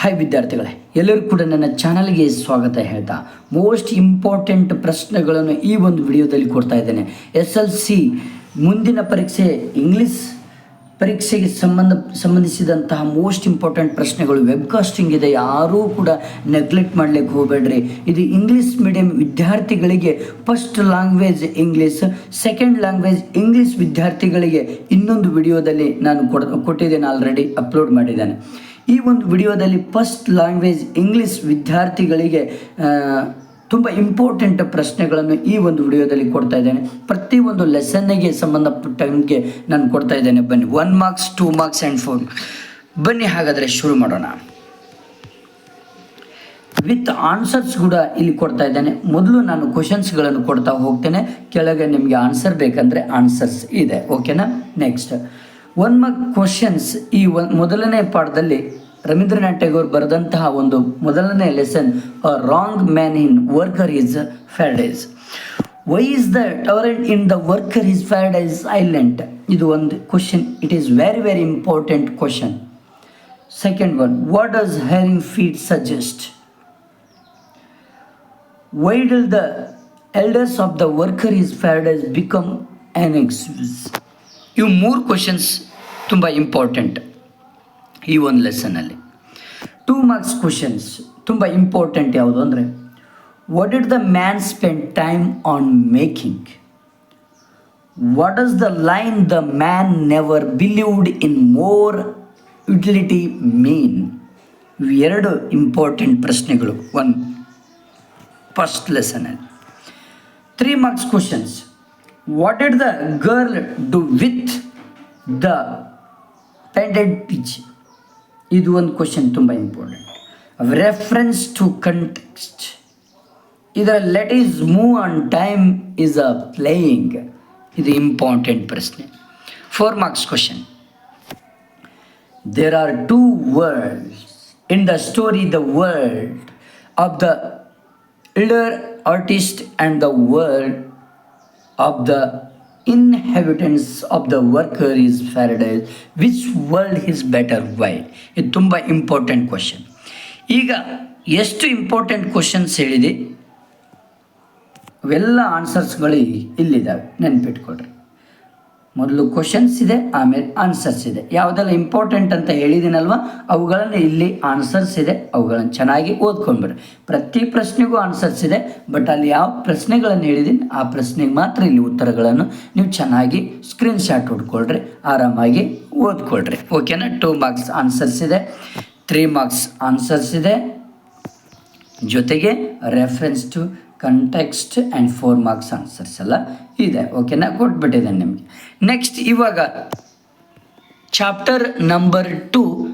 Hi ವಿದ್ಯಾರ್ಥಿಗಳೇ. ಎಲ್ಲರೂ ಕೂಡ ನನ್ನ ಚಾನಲ್ಗೆ ಸ್ವಾಗತ ಹೇಳ್ತಾ. ಮೋಸ್ಟ್ ಇಂಪಾರ್ಟೆಂಟ್ ಪ್ರಶ್ನೆಗಳನ್ನು ಈ ಒಂದು ವಿಡಿಯೋದಲ್ಲಿ ಕೊಡ್ತಾ ಇದ್ದೇನೆ. ಎಸ್ ಎಲ್ ಸಿ ಮುಂದಿನ ಪರೀಕ್ಷೆ ಇಂಗ್ಲೀಷ್ ಪರೀಕ್ಷೆಗೆ ಸಂಬಂಧ, ಸಂಬಂಧಿಸಿದಂತಹ ಮೋಸ್ಟ್ ಇಂಪಾರ್ಟೆಂಟ್ ಪ್ರಶ್ನೆಗಳು ವೆಬ್ಕಾಸ್ಟಿಂಗ್ ಇದೆ. ಯಾರೂ ಕೂಡ ನೆಗ್ಲೆಕ್ಟ್ ಮಾಡಲಿಕ್ಕೆ ಹೋಗಬೇಡ್ರಿ. ಇದು ಇಂಗ್ಲೀಷ್ ಮೀಡಿಯಂ ವಿದ್ಯಾರ್ಥಿಗಳಿಗೆ first language English second language English ವಿದ್ಯಾರ್ಥಿಗಳಿಗೆ ಇನ್ನೊಂದು ವಿಡಿಯೋದಲ್ಲಿ ನಾನು ಕೊಡ್, ಕೊಟ್ಟಿದ್ದೇನೆ ಆಲ್ರೆಡಿ ಅಪ್ಲೋಡ್ ಮಾಡಿದ್ದೇನೆ. ಈ ಒಂದು ವಿಡಿಯೋದಲ್ಲಿ ಫಸ್ಟ್ ಲ್ಯಾಂಗ್ವೇಜ್ ಇಂಗ್ಲೀಷ್ ವಿದ್ಯಾರ್ಥಿಗಳಿಗೆ ತುಂಬ ಇಂಪಾರ್ಟೆಂಟ್ ಪ್ರಶ್ನೆಗಳನ್ನು ಈ ಒಂದು ವಿಡಿಯೋದಲ್ಲಿ ಕೊಡ್ತಾ ಇದ್ದೇನೆ. ಪ್ರತಿಯೊಂದು ಲೆಸನ್ನಿಗೆ ಸಂಬಂಧಪಟ್ಟಂಗೆ ನಾನು ಕೊಡ್ತಾ ಇದ್ದೇನೆ. ಬನ್ನಿ one marks two marks and four ಬನ್ನಿ ಹಾಗಾದರೆ ಶುರು ಮಾಡೋಣ. ವಿತ್ ಆನ್ಸರ್ಸ್ ಕೂಡ ಇಲ್ಲಿ ಕೊಡ್ತಾ ಇದ್ದೇನೆ. ಮೊದಲು ನಾನು ಕ್ವಶನ್ಸ್ಗಳನ್ನು ಕೊಡ್ತಾ ಹೋಗ್ತೇನೆ. ಕೆಳಗೆ ನಿಮಗೆ ಆನ್ಸರ್ ಬೇಕಂದರೆ ಆನ್ಸರ್ಸ್ ಇದೆ. ಓಕೆನಾ ನೆಕ್ಸ್ಟ್ ಒನ್ ಮಾರ್ಕ್ ಕ್ವಶನ್ಸ್ ಈ ಒನ್ ಮೊದಲನೇ ಪಾಠದಲ್ಲಿ ರವೀಂದ್ರನಾಥ್ ಟ್ಯಾಗೋರ್ ಬರೆದಂತಹ ಒಂದು ಮೊದಲನೇ lesson a wrong man in worker is paradise why is the torrent in the worker is paradise silent ಇದು ಒಂದು question it is very very important question second one what does hearing feed suggest why did the elders of the worker is paradise become anxious ಇವು ಮೂರು questions ತುಂಬ important ಈ ಒಂದು ಲೆಸನಲ್ಲಿ two marks questions ತುಂಬ important ಯಾವುದು ಅಂದರೆ what did the man spend time on making what is the line the man never believed in more utility mean ಎರಡು important ಪ್ರಶ್ನೆಗಳು. One first ಲೆಸನಲ್ಲಿ three marks questions what did the girl do with the painted pitch ಇದು ಒಂದು question ತುಂಬ important reference to context ಇದರ let us move on time is a playing ಇದು important ಪ್ರಶ್ನೆ. Four marks question there are two worlds. In the story, the world of the elder artist and the world of the inhabitants of the worker is paradise which world is better why ಇದು ತುಂಬ important question ಈಗ ಎಷ್ಟು important questions ಹೇಳಿದೆ? ಅವೆಲ್ಲ ಆನ್ಸರ್ಸ್ಗಳು ಇಲ್ಲಿದ್ದಾವೆ. ನೆನ್ಪಿಟ್ಕೊಳ್ರಿ. ಮೊದಲು questions ಇದೆ, ಆಮೇಲೆ answers ಇದೆ. ಯಾವುದೆಲ್ಲ ಇಂಪಾರ್ಟೆಂಟ್ ಅಂತ ಹೇಳಿದ್ದೀನಲ್ವ ಅವುಗಳನ್ನು ಇಲ್ಲಿ ಆನ್ಸರ್ಸ್ ಇದೆ, ಅವುಗಳನ್ನು ಚೆನ್ನಾಗಿ ಓದ್ಕೊಂಡ್ಬಿಡ್ರಿ ಪ್ರತಿ ಪ್ರಶ್ನೆಗೂ ಆನ್ಸರ್ಸ್ ಇದೆ ಬಟ್ ಅಲ್ಲಿ ಯಾವ ಪ್ರಶ್ನೆಗಳನ್ನು ಹೇಳಿದ್ದೀನಿ ಆ ಪ್ರಶ್ನೆಗೆ ಮಾತ್ರ ಇಲ್ಲಿ ಉತ್ತರಗಳನ್ನು ನೀವು ಚೆನ್ನಾಗಿ ಸ್ಕ್ರೀನ್ ಶಾಟ್ ಹೊಡ್ಕೊಳ್ರಿ, ಆರಾಮಾಗಿ ಓದ್ಕೊಳ್ರಿ. ಓಕೆನಾ ಟೂ ಮಾರ್ಕ್ಸ್ ಆನ್ಸರ್ಸ್ ಇದೆ ತ್ರೀ ಮಾರ್ಕ್ಸ್ ಆನ್ಸರ್ಸ್ ಇದೆ. ಜೊತೆಗೆ reference to context and four marks answers ಎಲ್ಲ ಇದೆ. ಓಕೆನಾ ಕೊಟ್ಬಿಟ್ಟಿದ್ದೇನೆ ನಿಮಗೆ. ನೆಕ್ಸ್ಟ್ ಇವಾಗ ಚಾಪ್ಟರ್ ನಂಬರ್ ಟು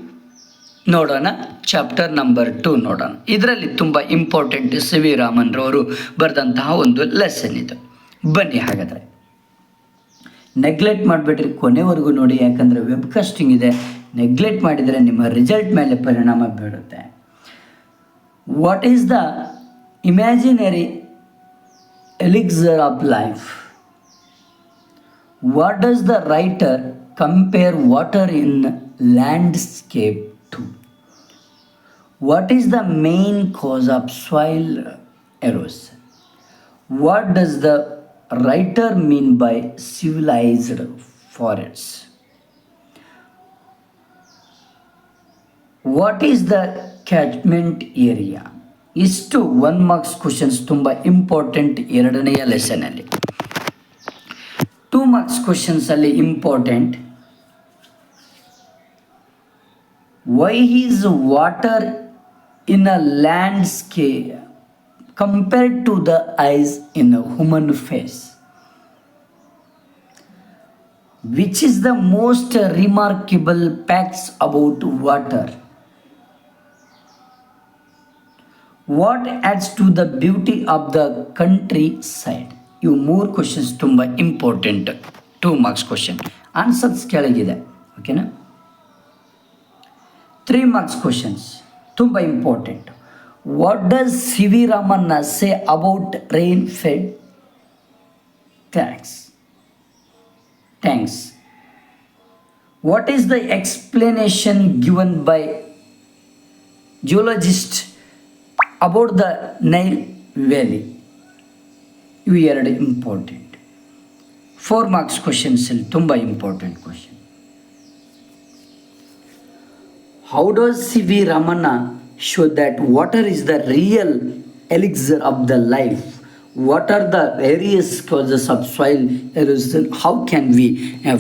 ನೋಡೋಣ. ಚಾಪ್ಟರ್ ನಂಬರ್ ಟು ನೋಡೋಣ. ಇದರಲ್ಲಿ ತುಂಬ ಇಂಪಾರ್ಟೆಂಟ್ ಸಿ ವಿ ರಾಮನ್ರವರು ಬರೆದಂತಹ ಒಂದು ಲೆಸನ್ ಇದು. ಬನ್ನಿ ಹಾಗಾದರೆ. ನೆಗ್ಲೆಕ್ಟ್ ಮಾಡಿಬಿಟ್ರಿ ಕೊನೆವರೆಗೂ ನೋಡಿ, ಯಾಕಂದರೆ ವೆಬ್ಕಾಸ್ಟಿಂಗ್ ಇದೆ. ನೆಗ್ಲೆಕ್ಟ್ ಮಾಡಿದರೆ ನಿಮ್ಮ ರಿಸಲ್ಟ್ ಮೇಲೆ ಪರಿಣಾಮ ಬೀಳುತ್ತೆ. What is the imaginary elixir of life? what does the writer compare water in landscape to what is the main cause of soil erosion what does the writer mean by civilized forests what is the catchment area ಇಷ್ಟು one marks questions ತುಂಬ important ಎರಡನೆಯ ಲೆಸನಲ್ಲಿ two marks ಕ್ವಶನ್ಸಲ್ಲಿ important why is water in a landscape compared to the eyes in a human face which is the most remarkable facts about water what adds to the beauty of the countryside ಇವು ಮೂರು questions ತುಂಬ important two marks question answers ಕೆಳಗಿದೆ. ಓಕೆನಾ three marks questions ತುಂಬ important what does C V ರಾಮನ್ನ say about rain fed thanks thanks what is the explanation given by geologist about the Nile valley ಇವು ಎರಡು important four marks ಕ್ವಶನ್ಸಲ್ಲಿ ತುಂಬ important question how does C V Raman show that water is the real elixir of the life what are the various causes of soil erosion how can we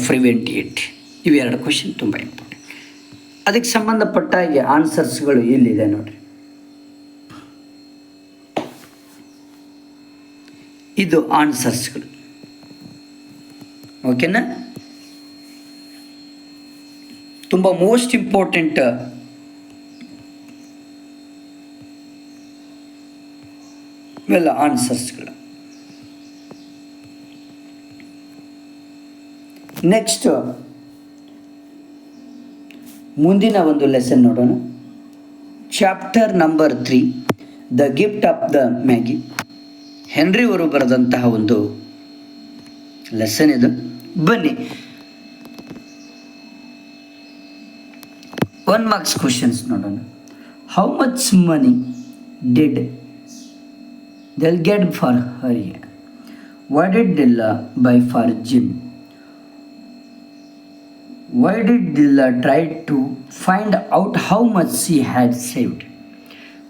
prevent it ಇವೆರಡು question ತುಂಬ important ಅದಕ್ಕೆ ಸಂಬಂಧಪಟ್ಟ ಹಾಗೆ ಆನ್ಸರ್ಸ್ಗಳು ಇಲ್ಲಿದೆ ನೋಡ್ರಿ. ಇದು ಆನ್ಸರ್ಸ್ಗಳು ಓಕೆನಾ ತುಂಬ ಮೋಸ್ಟ್ ಇಂಪಾರ್ಟೆಂಟ್ ಇವೆಲ್ಲ ಆನ್ಸರ್ಸ್ಗಳು ನೆಕ್ಸ್ಟ್ ಮುಂದಿನ ಒಂದು ಲೆಸನ್ ನೋಡೋಣ. Chapter number three the gift of the magi Henry ಅವರು ಬರೆದಂತಹ ಒಂದು ಲೆಸನ್ ಇದು. ಬನ್ನಿ. ಒನ್ ಮಾರ್ಕ್ಸ್ ಕ್ವಶನ್ಸ್ ನೋಡೋಣ. How much money did Della get for her hair why did Della buy for Jim why did Della try to find out how much she had saved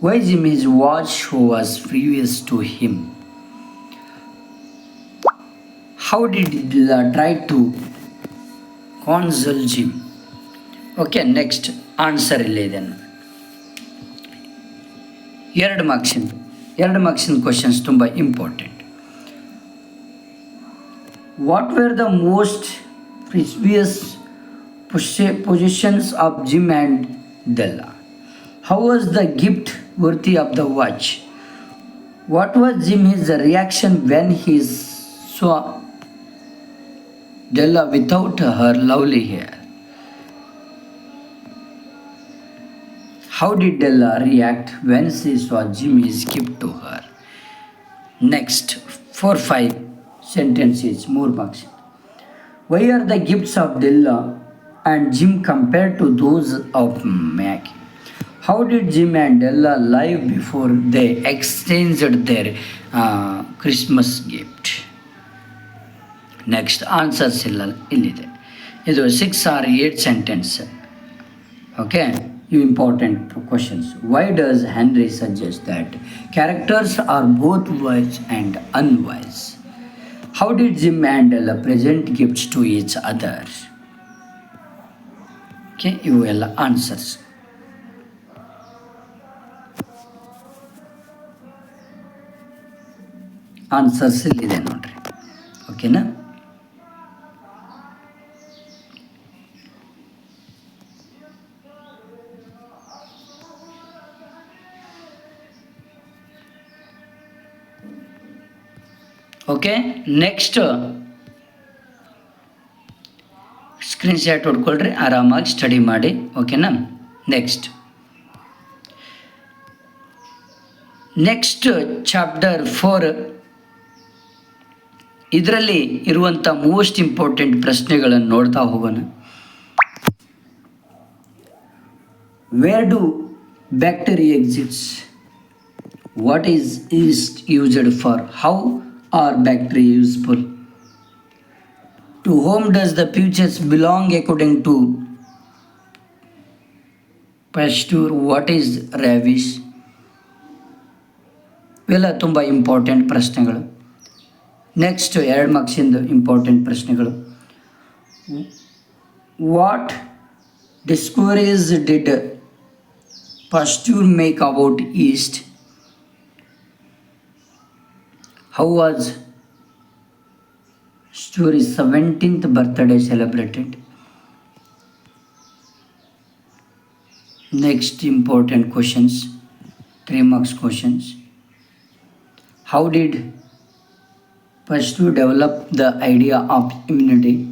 why Jim is watch who was precious to him How did Dilla try to console Jim? Okay next answer ಇಲ್ಲಿದೆ ಎರಡು ಮಾರ್ಕ್ಸಿಂದು ಎರಡು ಮಾರ್ಕ್ಸಿನ questions ತುಂಬ important what were the most precious possessions of Jim and Della how was the gift worthy of the watch what was Jim his reaction when he saw Della without her lovely hair. How did Della react when she saw Jimmy's gift to her? Next, four five sentences, more marks. Why are the gifts of Della and Jim compared to those of Maggie? How did Jim and Della live before they exchanged their uh, Christmas gift? Next answers ಇಲ್ಲ ಇಲ್ಲಿದೆ ಇದು six or eight sentence okay you important questions why does Henry suggest that characters are both wise and unwise how did Jim and Della present gifts to each other okay ಇವು ಎಲ್ಲ answers answers ಇಲ್ಲಿದೆ ನೋಡ್ರಿ. ಓಕೆನಾ okay next screenshot ಹೊಡ್ಕೊಳ್ರಿ ಆರಾಮಾಗಿ study ಮಾಡಿ ಓಕೆನಾ next next chapter four ಇದರಲ್ಲಿ ಇರುವಂಥ ಮೋಸ್ಟ್ ಇಂಪಾರ್ಟೆಂಟ್ ಪ್ರಶ್ನೆಗಳನ್ನು ನೋಡ್ತಾ ಹೋಗೋಣ. Where do bacteria exist what is yeast used for how are bacteria useful to home does the future belong according to Pasteur what is ravish ಇವೆಲ್ಲ ತುಂಬ important ಪ್ರಶ್ನೆಗಳು. Next ಎರಡು ಮಾರ್ಕ್ಸಿಂದು ಇಂಪಾರ್ಟೆಂಟ್ ಪ್ರಶ್ನೆಗಳು. What discoveries did Pasteur make about yeast How was Stuart's 17th birthday celebrated? Next important questions, three marks questions. How did Pasteur develop the idea of immunity?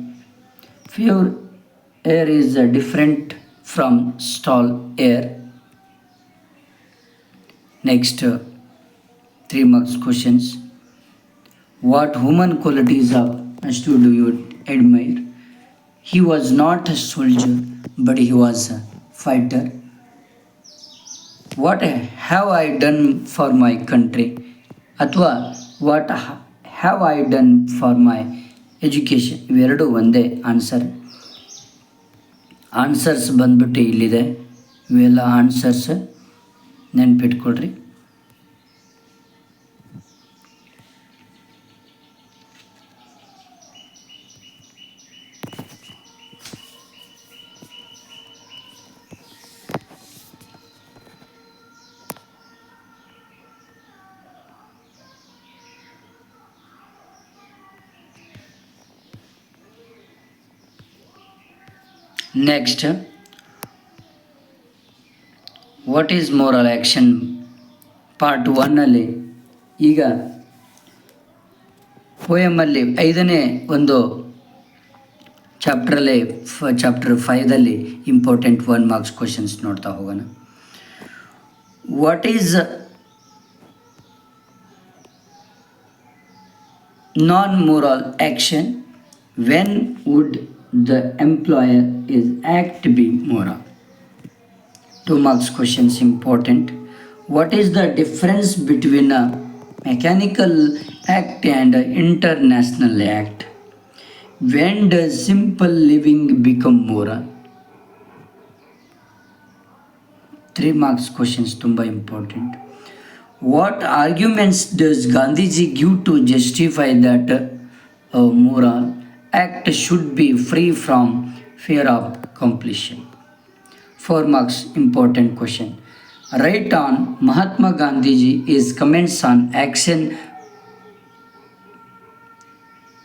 Pure air is different from stall air. Next, uh, three marks questions. What human qualities of do you admire? He was not a soldier, but he was a fighter. What have I done for my country ಅಥವಾ what have I done for my education ಇವೆರಡೂ ಒಂದೇ answer answers ಬಂದ್ಬಿಟ್ಟು ಇಲ್ಲಿದೆ. ಇವೆಲ್ಲ answers ನೆನ್ಪಿಟ್ಕೊಳ್ರಿ. Next what is moral action part ಒನ್ನಲ್ಲಿ ಈಗ ಪೋಯಮಲ್ಲಿ ಐದನೇ ಒಂದು ಚಾಪ್ಟ್ರಲ್ಲಿ ಫ ಚಾಪ್ಟರ್ ಫೈದಲ್ಲಿ ಇಂಪಾರ್ಟೆಂಟ್ ಒನ್ ಮಾರ್ಕ್ಸ್ ಕ್ವಶನ್ಸ್ ನೋಡ್ತಾ ಹೋಗೋಣ. What is non moral action when would the employer is act be moral. Two marks questions important. What is the difference between a mechanical act and an international act? When does simple living become moral? Three marks questions tumba important. What arguments does gandhiji give to justify that a moral act should be free from fear of completion. Four marks important question. Write on Mahatma Gandhiji is comments on action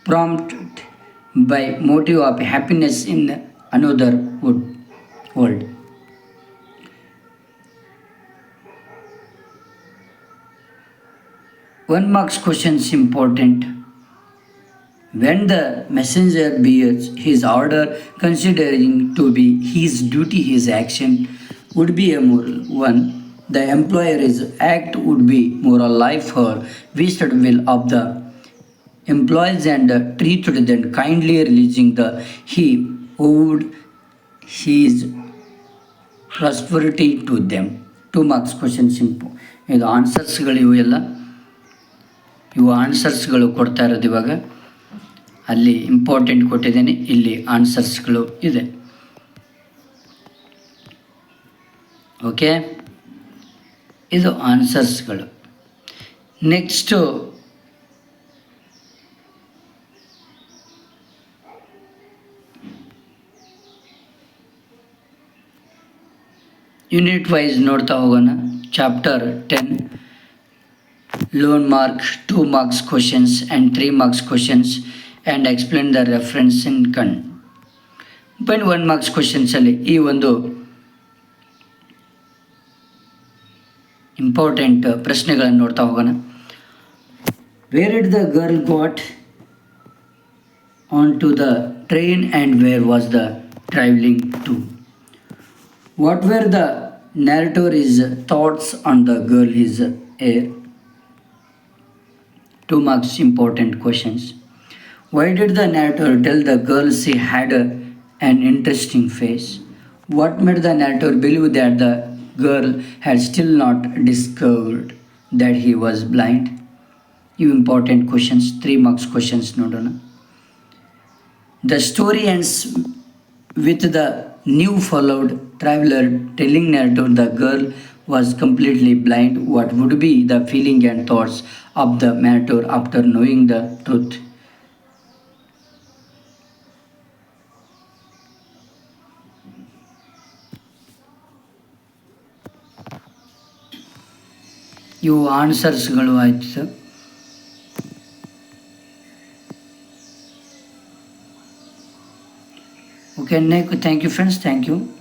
prompted by motive of happiness in another world. One marks questions important. When the messenger bears his order, considering to be his duty, his action would be a moral one. The employer's act would be moral life for wasted will of the employees and treated them kindly, releasing the he owed his prosperity to them. Two marks question simple. ಇದು ಆನ್ಸರ್ಸ್ಗಳು ಇವು ಎಲ್ಲ ಇವು ಆನ್ಸರ್ಸ್ಗಳು ಕೊಡ್ತಾ ಇರೋದು ಇವಾಗ ಅಲ್ಲಿ important ಕೊಟ್ಟಿದ್ದೇನೆ. ಇಲ್ಲಿ ಆನ್ಸರ್ಸ್ಗಳು ಇದೆ. ಓಕೆ ಇದು ಆನ್ಸರ್ಸ್ಗಳು ನೆಕ್ಸ್ಟು ಯೂನಿಟ್ ವೈಸ್ ನೋಡ್ತಾ ಹೋಗೋಣ. Chapter ten one mark two marks questions and three marks questions and explain the reference in ಕಣ್ ಪಾಯಿಂಟ್ ಒನ್ ಮಾರ್ಕ್ಸ್ ಕ್ವಶನ್ಸಲ್ಲಿ ಈ ಒಂದು ಇಂಪಾರ್ಟೆಂಟ್ ಪ್ರಶ್ನೆಗಳನ್ನು ನೋಡ್ತಾ ಹೋಗೋಣ. Where did the girl got on to the train and where was the travelling to what were the the is thoughts on the girl is are Two marks important questions. Why did the narrator tell the girl she had a, an interesting face? What made the narrator believe that the girl had still not discovered that he was blind? You important questions, three marks questions, no The story ends with the new followed traveler telling narrator the girl was completely blind. What would be the feeling and thoughts of the narrator after knowing the truth? ಇವು ಆನ್ಸರ್ಸ್ಗಳು ಆಯಿತು okay nice thank you friends thank you